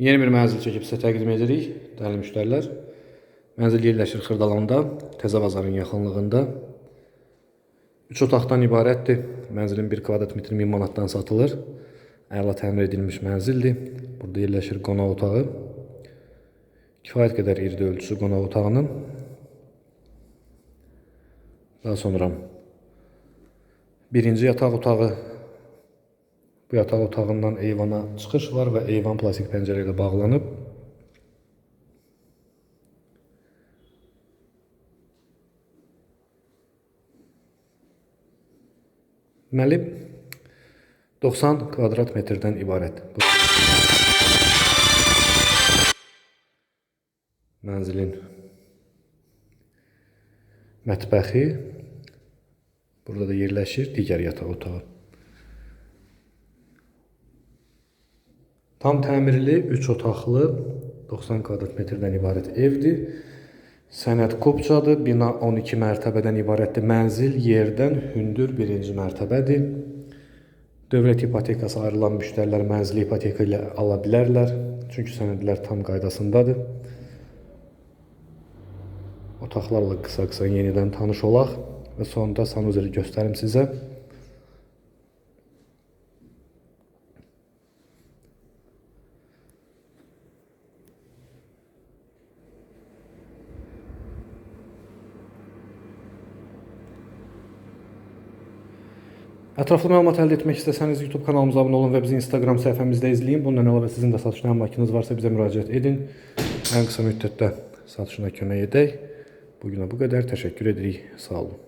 Yeni bir mənzil çəkib sizə təqdim edirik, dəyərli müştərilər. Mənzil yerləşir Xırdalanda, Təzə bazarın yaxınlığında. 3 otaqdan ibarətdir. Mənzilin 1 kvadrat metri 1000 manatdan satılır. Əla təmir edilmiş mənzildir. Burada yerləşir qonaq otağı. Kifayət qədər iridə ölçüsü qonaq otağının. Daha sonra birinci yataq otağı bu yataq otağından eyvana çıxış var və eyvan plastik pəncərə ilə bağlanıb. Deməli 90 kvadrat metrdən ibarət. Bu mənzilin mətbəxi burada da yerləşir digər yataq otağı. Tam təmirli 3 otaqlı 90 kvadrat metrdən ibarət evdir. Sənəd kopçadır. Bina 12 mərtəbədən ibarətdir. Mənzil yerdən hündür 1-ci mərtəbədir. Dövlət ipotekası ayrılan müştərilər mənzili ipoteka ilə ala bilərlər. Çünki sənədlər tam qaydasındadır. Otaqlarla qısa-qısa yenidən tanış olaq və sonda sanuzeli göstərim sizə. Ətraflı məlumat əldə etmək istəsəniz YouTube kanalımıza abunə olun və bizi Instagram səhifəmizdə izləyin. Bundan əlavə sizin də satışdan makineniz varsa bizə müraciət edin. Ən qısa müddətdə satışına kömək edək. Bu günə bu qədər. Təşəkkür edirik. Sağ olun.